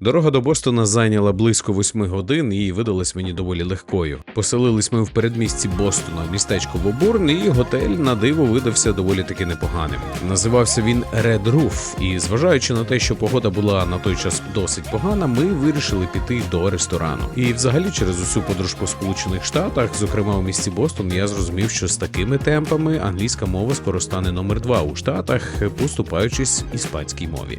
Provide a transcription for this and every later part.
Дорога до Бостона зайняла близько восьми годин і видалась мені доволі легкою. Поселились ми в передмісті Бостона, містечко Бобурн, і готель на диво видався доволі таки непоганим. Називався він Red Roof, і зважаючи на те, що погода була на той час досить погана, ми вирішили піти до ресторану. І взагалі через усю подорож по сполучених штатах, зокрема у місті Бостон, я зрозумів, що з такими темпами англійська мова скоро стане номер два у штатах, поступаючись іспанській мові.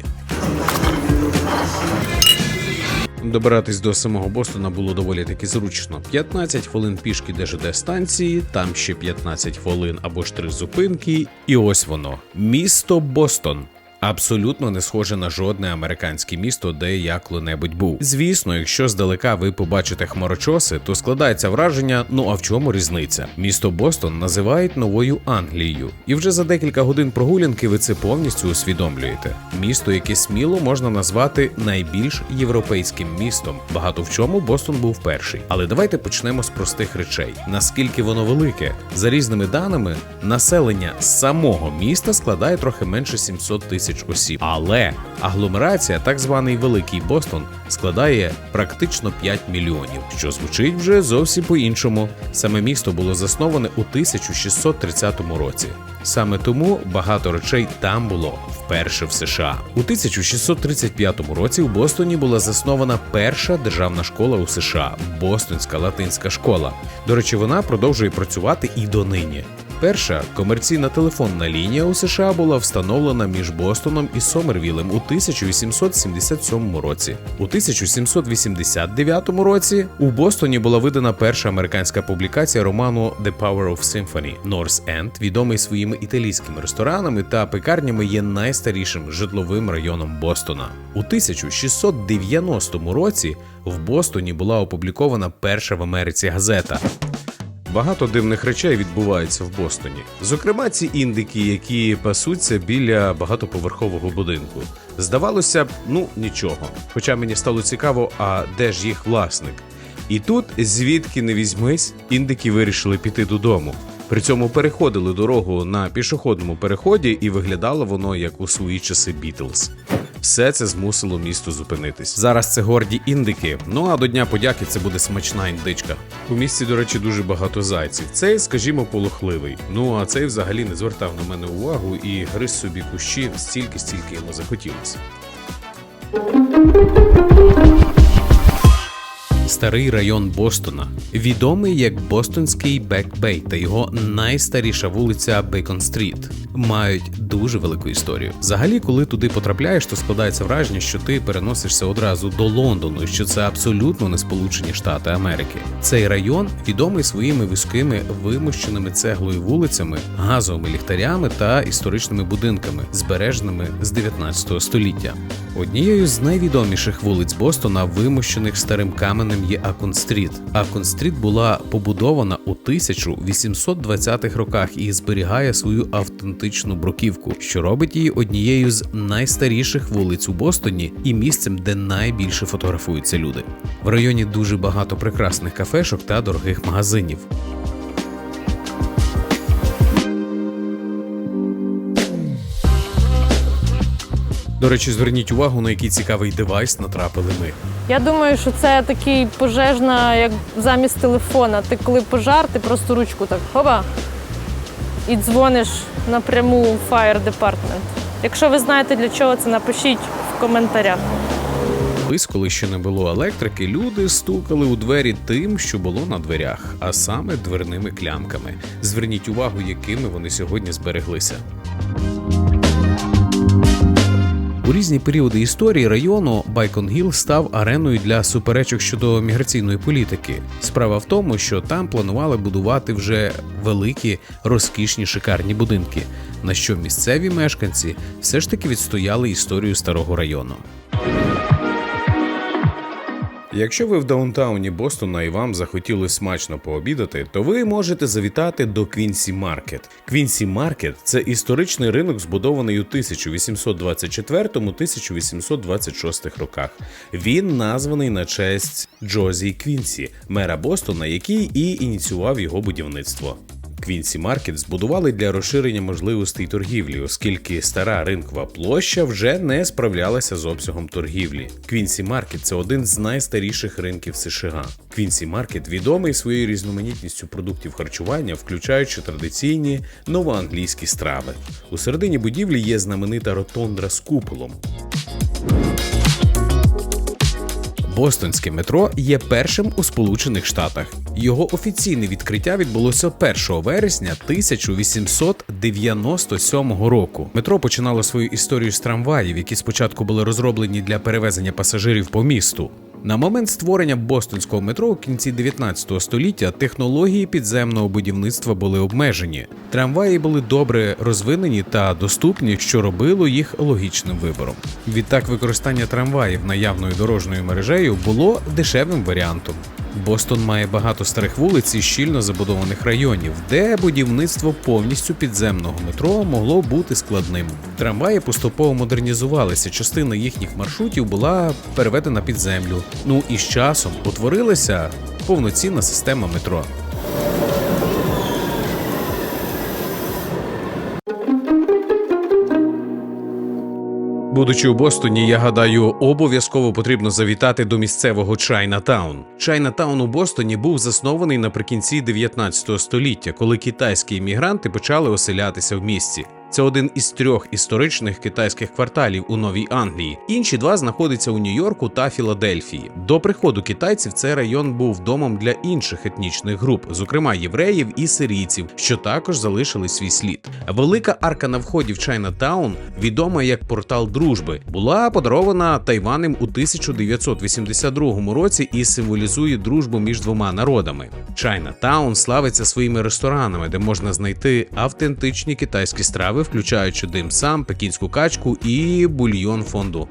Добиратись до самого Бостона було доволі таки зручно. 15 хвилин пішки до станції, там ще 15 хвилин або ж три зупинки. І ось воно місто Бостон. Абсолютно не схоже на жодне американське місто, де я коли-небудь був. Звісно, якщо здалека ви побачите хмарочоси, то складається враження: ну а в чому різниця? Місто Бостон називають новою Англією, і вже за декілька годин прогулянки ви це повністю усвідомлюєте. Місто, яке сміло можна назвати найбільш європейським містом. Багато в чому Бостон був перший. Але давайте почнемо з простих речей. Наскільки воно велике? За різними даними, населення самого міста складає трохи менше 700 тисяч осіб. Але агломерація, так званий Великий Бостон, складає практично 5 мільйонів, що звучить вже зовсім по-іншому. Саме місто було засноване у 1630 році. Саме тому багато речей там було вперше в США. У 1635 році у Бостоні була заснована перша державна школа у США Бостонська латинська школа. До речі, вона продовжує працювати і донині. Перша комерційна телефонна лінія у США була встановлена між Бостоном і Сомервілем у 1877 році. У 1789 році у Бостоні була видана перша американська публікація роману The Power of Symphony. North End, відомий своїми італійськими ресторанами та пекарнями, є найстарішим житловим районом Бостона. У 1690 році в Бостоні була опублікована перша в Америці газета. Багато дивних речей відбувається в Бостоні. Зокрема, ці індики, які пасуться біля багатоповерхового будинку. Здавалося б, ну нічого. Хоча мені стало цікаво, а де ж їх власник? І тут, звідки не візьмись, індики вирішили піти додому. При цьому переходили дорогу на пішохідному переході, і виглядало воно як у свої часи Бітлз. Все це змусило місто зупинитись. Зараз це горді індики. Ну а до Дня подяки це буде смачна індичка. У місті, до речі, дуже багато зайців. Цей, скажімо, полохливий. Ну а цей взагалі не звертав на мене увагу і гриз собі кущі стільки, стільки йому захотілося. Старий район Бостона, відомий як Бостонський Бек-Бей та його найстаріша вулиця Бейкон Стріт, мають дуже велику історію. Взагалі, коли туди потрапляєш, то складається враження, що ти переносишся одразу до Лондону, і що це абсолютно не Сполучені Штати Америки. Цей район відомий своїми вузькими вимощеними цеглою вулицями, газовими ліхтарями та історичними будинками, збереженими з 19 століття. Однією з найвідоміших вулиць Бостона, вимощених старим каменем, є Акон-стріт. Акон-стріт була побудована у 1820-х роках і зберігає свою автентичну бруківку, що робить її однією з найстаріших вулиць у Бостоні і місцем, де найбільше фотографуються люди. В районі дуже багато прекрасних кафешок та дорогих магазинів. До речі, зверніть увагу, на який цікавий девайс натрапили ми. Я думаю, що це такий пожежна, як замість телефона. Ти коли пожар, ти просто ручку так хоба і дзвониш напряму в Fire Department. Якщо ви знаєте для чого це, напишіть в коментарях. Колись, коли ще не було електрики, люди стукали у двері тим, що було на дверях, а саме дверними клямками. Зверніть увагу, якими вони сьогодні збереглися. У різні періоди історії району Байкон-Гіл став ареною для суперечок щодо міграційної політики. Справа в тому, що там планували будувати вже великі, розкішні шикарні будинки, на що місцеві мешканці все ж таки відстояли історію старого району. Якщо ви в даунтауні Бостона і вам захотілося смачно пообідати, то ви можете завітати до Квінсі Маркет. Квінсі Маркет це історичний ринок, збудований у 1824-1826 роках. Він названий на честь Джозі Квінсі, мера Бостона, який і ініціював його будівництво. Квінсі Маркет збудували для розширення можливостей торгівлі, оскільки стара ринкова площа вже не справлялася з обсягом торгівлі. Квінсі Маркет це один з найстаріших ринків США. Квінсі Маркет відомий своєю різноманітністю продуктів харчування, включаючи традиційні новоанглійські страви. У середині будівлі є знаменита ротондра з куполом. Бостонське метро є першим у Сполучених Штатах. Його офіційне відкриття відбулося 1 вересня 1897 року. Метро починало свою історію з трамваїв, які спочатку були розроблені для перевезення пасажирів по місту. На момент створення бостонського метро у кінці 19 століття технології підземного будівництва були обмежені. Трамваї були добре розвинені та доступні, що робило їх логічним вибором. Відтак, використання трамваїв наявною дорожньою мережею було дешевим варіантом. Бостон має багато старих вулиць і щільно забудованих районів, де будівництво повністю підземного метро могло бути складним. Трамваї поступово модернізувалися. Частина їхніх маршрутів була переведена під землю. Ну і з часом утворилася повноцінна система метро. Будучи у Бостоні, я гадаю, обов'язково потрібно завітати до місцевого Чайнатаун. Чайнатаун у Бостоні був заснований наприкінці 19 століття, коли китайські іммігранти почали оселятися в місті. Це один із трьох історичних китайських кварталів у Новій Англії. Інші два знаходяться у Нью-Йорку та Філадельфії. До приходу китайців цей район був домом для інших етнічних груп, зокрема євреїв і сирійців, що також залишили свій слід. Велика арка на вході в Чайнатаун, відома як портал дружби, була подарована Тайванем у 1982 році і символізує дружбу між двома народами. Чайнатаун славиться своїми ресторанами, де можна знайти автентичні китайські страви, включаючи дим-сам, пекінську качку і бульйон фонду.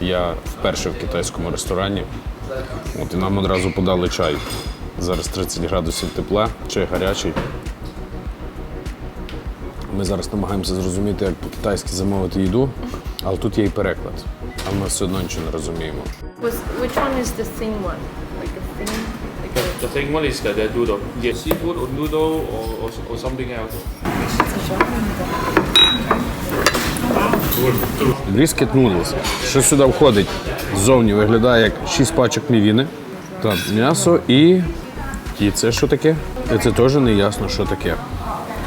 Я вперше в китайському ресторані. От і нам одразу подали чай. Зараз 30 градусів тепла, чай гарячий. Ми зараз намагаємося зрозуміти, як по-китайськи замовити їду, але тут є і переклад. А ми все одно нічого не розуміємо. Which one is the thin one? A... The thing one is the, the. Yes, seafood or noodle or, or, or something else. Бріскет нудлс. Що сюди входить? Ззовні виглядає як 6 пачок мівіни, та м'ясо і. І це що таке? І це теж не ясно, що таке.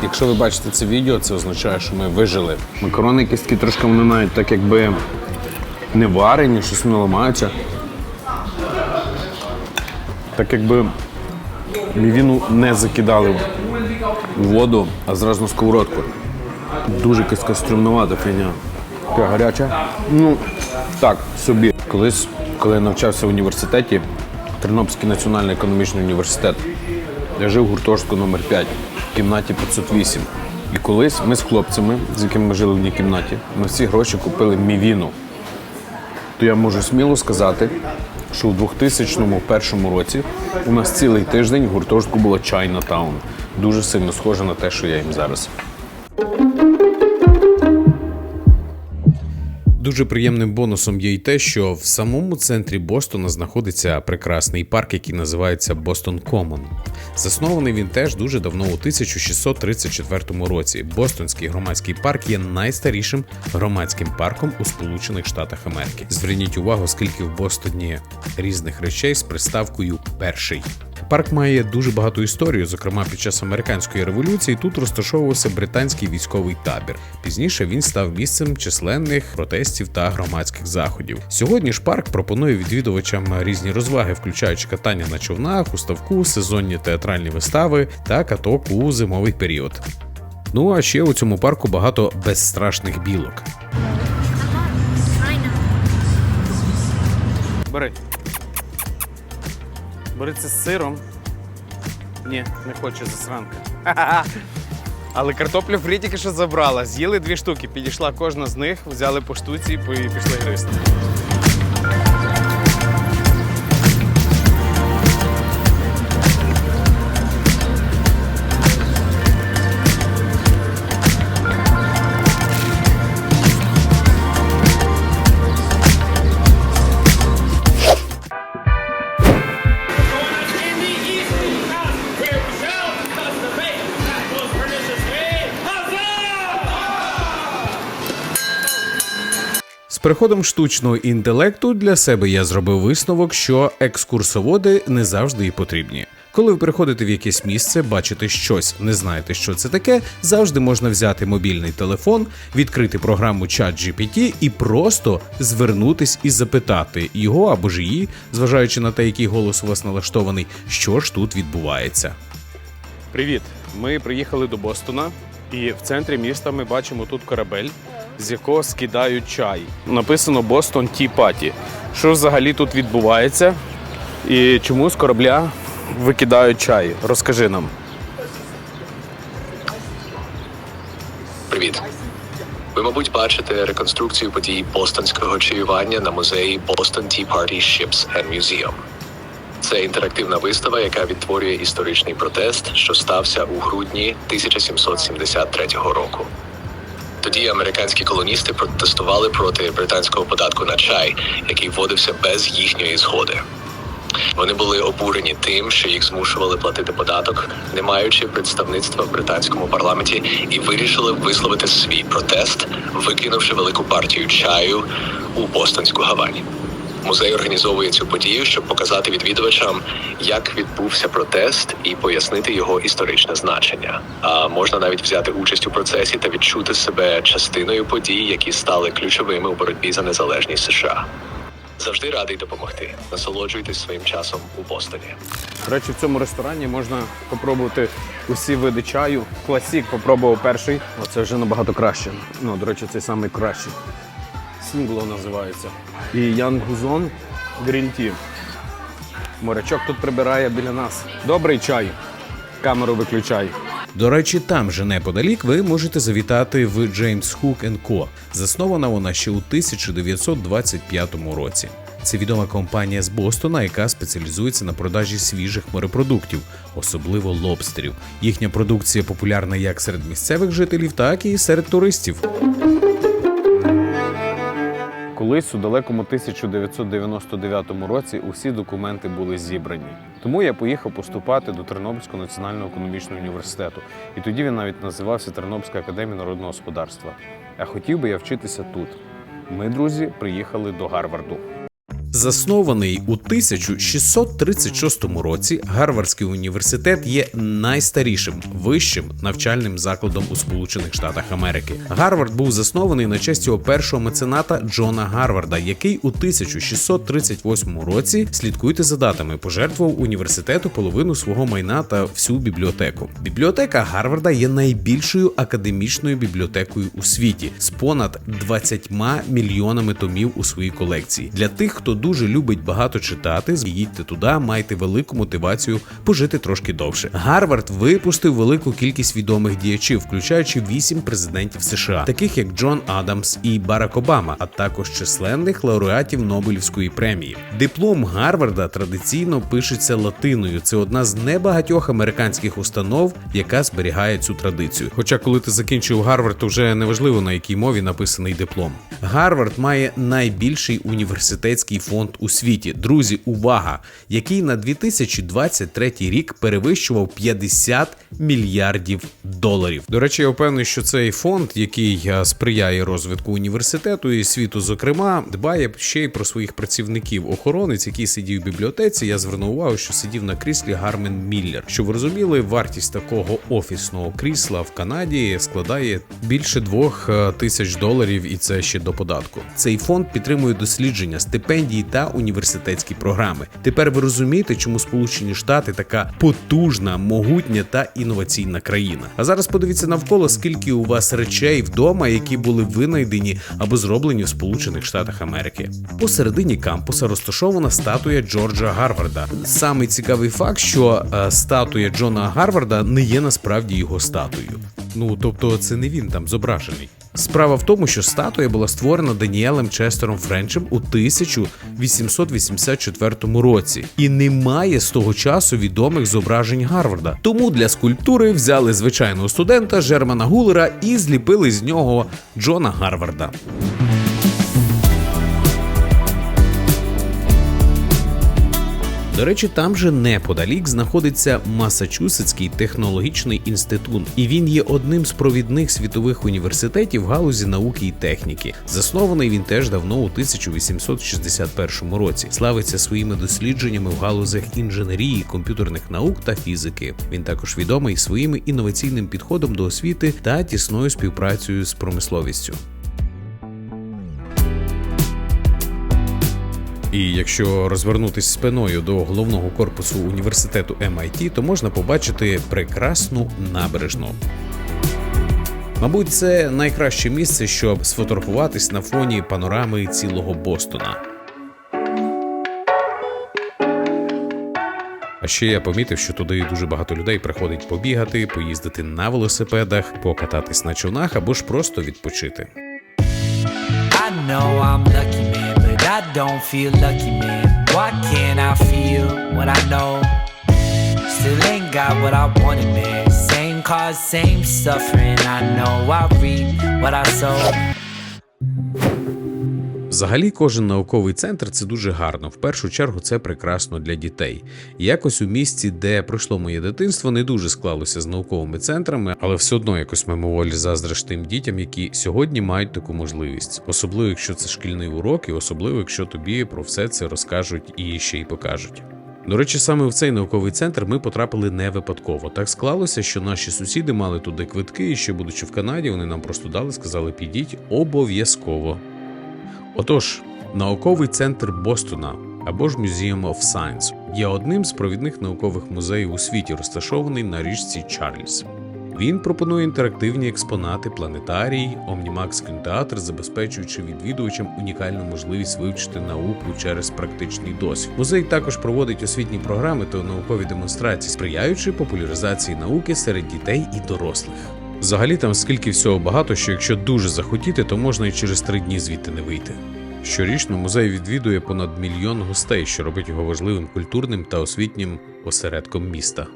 Якщо ви бачите це відео, це означає, що ми вижили. Макарони якісь такі трошки вони навіть так якби не варені, щось не ламаються. Так якби мівіну не закидали в воду, а зразу на сковородку. Дуже якась кастрюмнувата фігня. Така гаряча. Ну, так, собі. Колись, коли я навчався в університеті, Тернопільський національний економічний університет, я жив в гуртожитку номер 5 в кімнаті 508. І колись ми з хлопцями, з якими ми жили в одній кімнаті, на всі гроші купили мівіну. То я можу сміло сказати, що у 2001 році у нас цілий тиждень в гуртожитку була Чайна Таун. Дуже сильно схоже на те, що я їм зараз. Дуже приємним бонусом є й те, що в самому центрі Бостона знаходиться прекрасний парк, який називається Бостон Комон. Заснований він теж дуже давно, у 1634 році. Бостонський громадський парк є найстарішим громадським парком у Сполучених Штатах Америки. Зверніть увагу, скільки в Бостоні різних речей з приставкою перший. Парк має дуже багату історію. Зокрема, під час американської революції тут розташовувався британський військовий табір. Пізніше він став місцем численних протестів та громадських заходів. Сьогодні ж парк пропонує відвідувачам різні розваги, включаючи катання на човнах, у ставку, сезонні театральні вистави та каток у зимовий період. Ну а ще у цьому парку багато безстрашних білок. Бери. Це з сиром. Ні, не хочу засранка. Але картоплю фрі тільки що забрала. З'їли дві штуки, підійшла кожна з них, взяли по штуці і пішли гристи. Приходом штучного інтелекту для себе я зробив висновок, що екскурсоводи не завжди і потрібні. Коли ви приходите в якесь місце, бачите щось, не знаєте, що це таке, завжди можна взяти мобільний телефон, відкрити програму ChatGPT і просто звернутись і запитати його або ж її, зважаючи на те, який голос у вас налаштований, що ж тут відбувається. Привіт! Ми приїхали до Бостона, і в центрі міста ми бачимо тут корабель, з якого скидають чай. Написано Бостон Tea Party. Що взагалі тут відбувається? І чому з корабля викидають чай? Розкажи нам. Привіт. Ви, мабуть, бачите реконструкцію подій бостонського чаювання на музеї Boston Tea Party Ships and Museum. Це інтерактивна вистава, яка відтворює історичний протест, що стався у грудні 1773 року. Тоді американські колоністи протестували проти британського податку на чай, який вводився без їхньої згоди. Вони були обурені тим, що їх змушували платити податок, не маючи представництва в британському парламенті, і вирішили висловити свій протест, викинувши велику партію чаю у бостонську гавань. Музей організовує цю подію, щоб показати відвідувачам, як відбувся протест, і пояснити його історичне значення. А можна навіть взяти участь у процесі та відчути себе частиною подій, які стали ключовими у боротьбі за незалежність США. Завжди радий допомогти. Насолоджуйтесь своїм часом у Бостоні. До речі, в цьому ресторані можна попробувати усі види чаю. Класік попробував перший. Оце вже набагато краще. Ну, до речі, цей самий кращий. Сінгло називається. І Ян Гузон Tea. Морячок тут прибирає біля нас. Добрий чай. Камеру виключай. До речі, там же неподалік ви можете завітати в James Hook Co. Заснована вона ще у 1925 році. Це відома компанія з Бостона, яка спеціалізується на продажі свіжих морепродуктів, особливо лобстерів. Їхня продукція популярна як серед місцевих жителів, так і серед туристів. Колись у далекому 1999 році усі документи були зібрані. Тому я поїхав поступати до Тернопільського національного економічного університету. І тоді він навіть називався Тернопільська академія народного господарства. А хотів би я вчитися тут. Ми, друзі, приїхали до Гарварду. Заснований у 1636 році, Гарвардський університет є найстарішим вищим навчальним закладом у Сполучених Штатах Америки. Гарвард був заснований на честь його першого мецената Джона Гарварда, який у 1638 році слідкуйте за датами, пожертвував університету половину свого майна та всю бібліотеку. Бібліотека Гарварда є найбільшою академічною бібліотекою у світі з понад 20 мільйонами томів у своїй колекції. Для тих, хто дуже любить багато читати, їдьте туди, майте велику мотивацію пожити трошки довше. Гарвард випустив велику кількість відомих діячів, включаючи вісім президентів США, таких як Джон Адамс і Барак Обама, а також численних лауреатів Нобелівської премії. Диплом Гарварда традиційно пишеться латиною. Це одна з небагатьох американських установ, яка зберігає цю традицію. Хоча, коли ти закінчив Гарвард, то вже неважливо на якій мові написаний диплом. Гарвард має найбільший університетський у світі. Друзі, увага! Який на 2023 рік перевищував 50 мільярдів доларів. До речі, я впевнений, що цей фонд, який е, сприяє розвитку університету і світу, зокрема, дбає ще й про своїх працівників. Охоронець, який сидів в бібліотеці, я звернув увагу, що сидів на кріслі Гармен Міллер. Щоб ви розуміли, вартість такого офісного крісла в Канаді складає більше двох е, тисяч доларів, і це ще до податку. Цей фонд підтримує дослідження, стипендії та університетські програми. Тепер ви розумієте, чому Сполучені Штати така потужна, могутня та інноваційна країна. А зараз подивіться навколо, скільки у вас речей вдома, які були винайдені або зроблені в Сполучених Штатах Америки. Посередині кампуса розташована статуя Джорджа Гарварда. Самий цікавий факт, що е, статуя Джона Гарварда не є насправді його статуєю. Ну тобто, це не він там зображений. Справа в тому, що статуя була створена Даніелем Честером Френчем у 1884 році і немає з того часу відомих зображень Гарварда. Тому для скульптури взяли звичайного студента Жермана Гулера і зліпили з нього Джона Гарварда. До речі, там же неподалік знаходиться Масачусетський технологічний інститут, і він є одним з провідних світових університетів в галузі науки і техніки. Заснований він теж давно у 1861 році. Славиться своїми дослідженнями в галузях інженерії, комп'ютерних наук та фізики. Він також відомий своїм інноваційним підходом до освіти та тісною співпрацею з промисловістю. І якщо розвернутись спиною до головного корпусу університету MIT, то можна побачити прекрасну набережну. Мабуть, це найкраще місце, щоб сфотографуватись на фоні панорами цілого Бостона. А ще я помітив, що туди дуже багато людей приходить побігати, поїздити на велосипедах, покататись на човнах або ж просто відпочити. I know I'm lucky, I don't feel lucky, man. Why can't I feel what I know? Still ain't got what I wanted, man. Same cause, same suffering. I know I reap what I sow. Взагалі, кожен науковий центр це дуже гарно. В першу чергу це прекрасно для дітей. Якось у місті, де пройшло моє дитинство, не дуже склалося з науковими центрами, але все одно якось мимоволі заздриш тим дітям, які сьогодні мають таку можливість, особливо якщо це шкільний урок, і особливо якщо тобі про все це розкажуть і ще й покажуть. До речі, саме в цей науковий центр ми потрапили не випадково. Так склалося, що наші сусіди мали туди квитки, і ще будучи в Канаді, вони нам просто дали, сказали, підіть обов'язково. Отож, науковий центр Бостона або ж Museum of Science є одним з провідних наукових музеїв у світі, розташований на річці Чарльз. Він пропонує інтерактивні експонати, планетарій, Omnimax кінотеатр, забезпечуючи відвідувачам унікальну можливість вивчити науку через практичний досвід. Музей також проводить освітні програми та наукові демонстрації, сприяючи популяризації науки серед дітей і дорослих. Взагалі там скільки всього багато, що якщо дуже захотіти, то можна і через три дні звідти не вийти. Щорічно музей відвідує понад мільйон гостей, що робить його важливим культурним та освітнім осередком міста.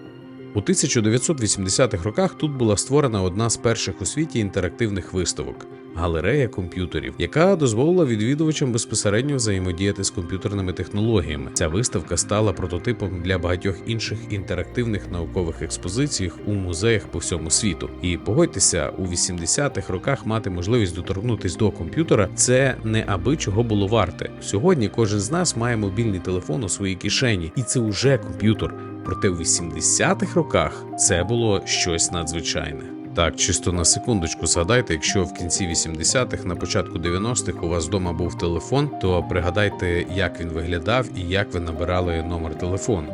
У 1980-х роках тут була створена одна з перших у світі інтерактивних виставок галерея комп'ютерів, яка дозволила відвідувачам безпосередньо взаємодіяти з комп'ютерними технологіями. Ця виставка стала прототипом для багатьох інших інтерактивних наукових експозицій у музеях по всьому світу. І погодьтеся, у 80-х роках мати можливість доторкнутись до комп'ютера це не аби чого було варте. Сьогодні кожен з нас має мобільний телефон у своїй кишені, і це уже комп'ютер. Проте у 80-х роках це було щось надзвичайне. Так, чисто на секундочку згадайте, якщо в кінці 80-х, на початку 90-х у вас вдома був телефон, то пригадайте, як він виглядав і як ви набирали номер телефону.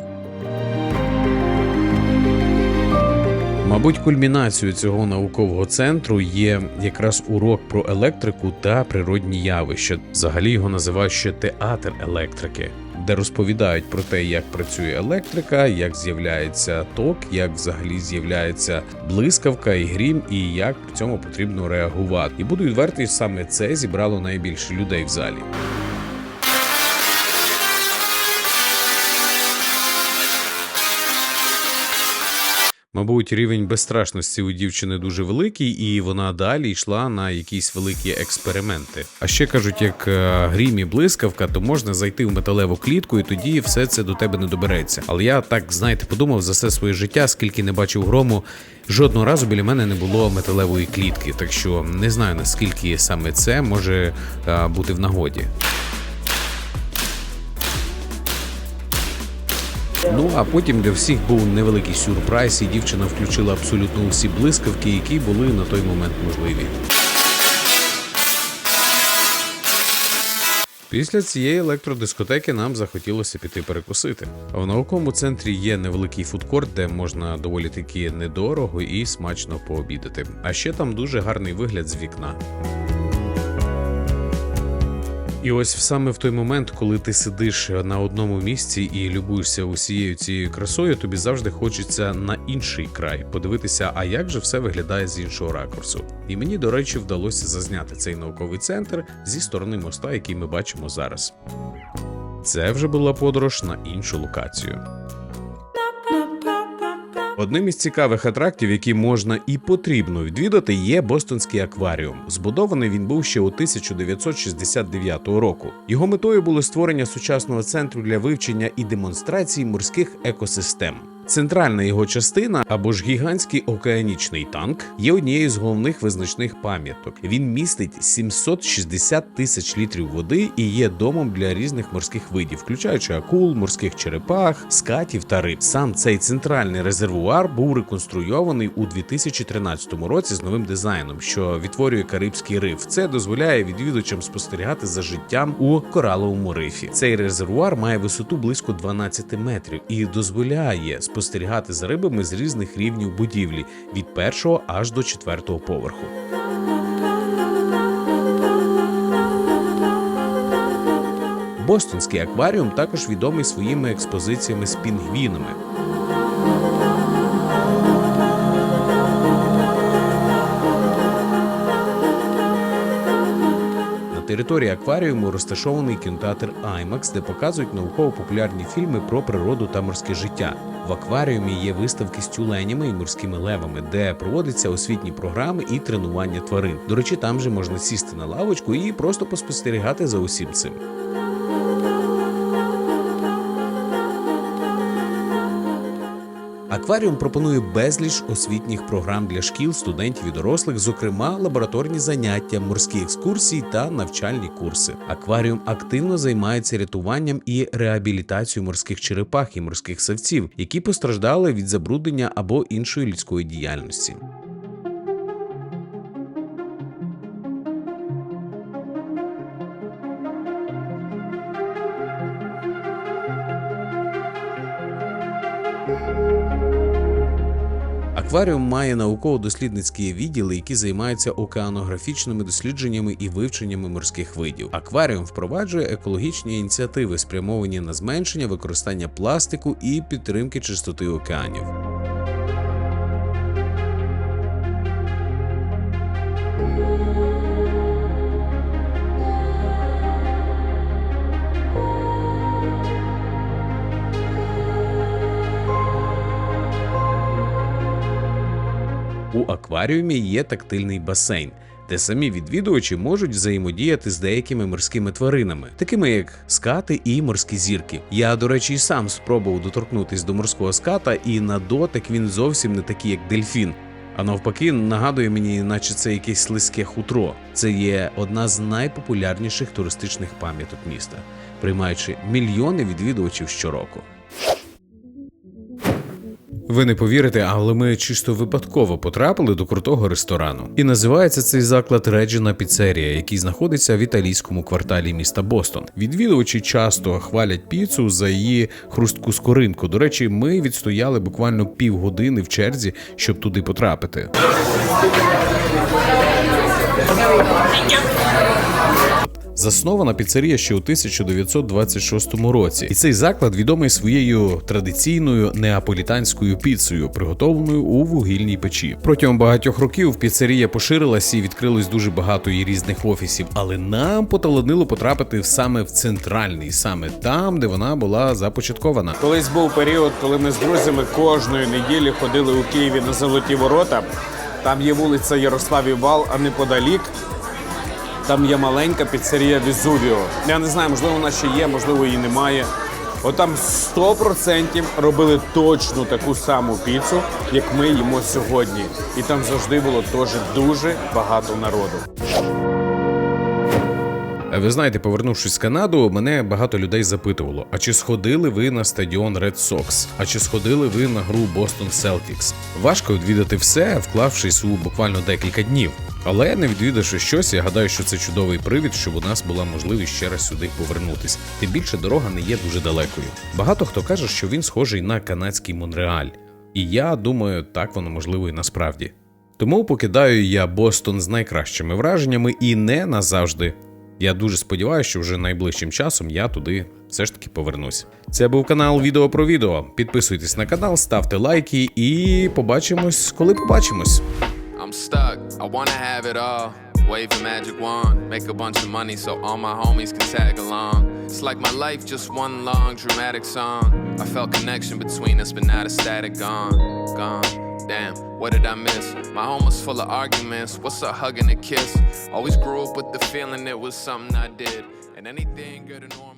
Мабуть, кульмінацією цього наукового центру є якраз урок про електрику та природні явища. Взагалі його називають ще театр електрики, де розповідають про те, як працює електрика, як з'являється ток, як взагалі з'являється блискавка і грім, і як в цьому потрібно реагувати. І буду відвертий, саме це зібрало найбільше людей в залі. Мабуть, рівень безстрашності у дівчини дуже великий, і вона далі йшла на якісь великі експерименти. А ще кажуть, як е, грім і блискавка, то можна зайти в металеву клітку, і тоді все це до тебе не добереться. Але я так знаєте, подумав за все своє життя, скільки не бачив грому. Жодного разу біля мене не було металевої клітки, так що не знаю наскільки саме це може е, бути в нагоді. Ну а потім для всіх був невеликий сюрприз, і дівчина включила абсолютно усі блискавки, які були на той момент можливі. Після цієї електродискотеки нам захотілося піти перекусити. В науковому центрі є невеликий фудкорт, де можна доволі таки недорого і смачно пообідати. А ще там дуже гарний вигляд з вікна. І ось саме в той момент, коли ти сидиш на одному місці і любуєшся усією цією красою, тобі завжди хочеться на інший край подивитися, а як же все виглядає з іншого ракурсу. І мені, до речі, вдалося зазняти цей науковий центр зі сторони моста, який ми бачимо зараз. Це вже була подорож на іншу локацію. Одним із цікавих атрактів, які можна і потрібно відвідати, є Бостонський акваріум. Збудований він був ще у 1969 року. Його метою було створення сучасного центру для вивчення і демонстрації морських екосистем. Центральна його частина або ж гігантський океанічний танк є однією з головних визначних пам'яток. Він містить 760 тисяч літрів води і є домом для різних морських видів, включаючи акул, морських черепах, скатів та риб. Сам цей центральний резервуар був реконструйований у 2013 році з новим дизайном, що відтворює Карибський риф. Це дозволяє відвідувачам спостерігати за життям у кораловому рифі. Цей резервуар має висоту близько 12 метрів і дозволяє спостерігати за рибами з різних рівнів будівлі від першого аж до четвертого поверху. Бостонський акваріум також відомий своїми експозиціями з пінгвінами. Території акваріуму розташований кінотеатр IMAX, де показують науково-популярні фільми про природу та морське життя. В акваріумі є виставки з тюленями і морськими левами, де проводяться освітні програми і тренування тварин. До речі, там же можна сісти на лавочку і просто поспостерігати за усім цим. Акваріум пропонує безліч освітніх програм для шкіл, студентів і дорослих, зокрема лабораторні заняття, морські екскурсії та навчальні курси. Акваріум активно займається рятуванням і реабілітацією морських черепах і морських савців, які постраждали від забруднення або іншої людської діяльності. Акваріум має науково-дослідницькі відділи, які займаються океанографічними дослідженнями і вивченнями морських видів. Акваріум впроваджує екологічні ініціативи, спрямовані на зменшення використання пластику і підтримки чистоти океанів. Акваріумі є тактильний басейн, де самі відвідувачі можуть взаємодіяти з деякими морськими тваринами, такими як скати і морські зірки. Я, до речі, і сам спробував доторкнутись до морського ската, і на дотик він зовсім не такий, як дельфін. А навпаки, нагадує мені, наче це якесь слизьке хутро. Це є одна з найпопулярніших туристичних пам'яток міста, приймаючи мільйони відвідувачів щороку. Ви не повірите, але ми чисто випадково потрапили до крутого ресторану. І називається цей заклад Реджіна Піцерія, який знаходиться в італійському кварталі міста Бостон. Відвідувачі часто хвалять піцу за її хрустку скоринку. До речі, ми відстояли буквально півгодини в черзі, щоб туди потрапити. Заснована піцерія ще у 1926 році, і цей заклад відомий своєю традиційною неаполітанською піцею, приготовленою у вугільній печі. Протягом багатьох років піцерія поширилась і відкрилось дуже багато її різних офісів, але нам поталанило потрапити саме в центральний, саме там, де вона була започаткована. Колись був період, коли ми з друзями кожної неділі ходили у Києві на золоті ворота. Там є вулиця Ярославів Вал, а неподалік. Там є маленька піцерія Візувіо. Я не знаю, можливо, вона ще є, можливо, її немає. От там 100% робили точно таку саму піцу, як ми їмо сьогодні. І там завжди було теж дуже багато народу. Ви знаєте, повернувшись з Канаду, мене багато людей запитувало: а чи сходили ви на стадіон Red Sox? А чи сходили ви на гру Boston Celtics? Важко відвідати все, вклавшись у буквально декілька днів. Але не відвідавши щось, я гадаю, що це чудовий привід, щоб у нас була можливість ще раз сюди повернутись. Тим більше дорога не є дуже далекою. Багато хто каже, що він схожий на канадський Монреаль. І я думаю, так воно можливо і насправді. Тому покидаю я Бостон з найкращими враженнями і не назавжди. Я дуже сподіваюся, що вже найближчим часом я туди все ж таки повернусь. Це був канал Відео про відео. Підписуйтесь на канал, ставте лайки і побачимось, коли побачимось. One long dramatic song. I felt connection between us, but now the static gone, gone. Damn, what did I miss? My home was full of arguments. What's a hug and a kiss? Always grew up with the feeling it was something I did. And anything good or normal.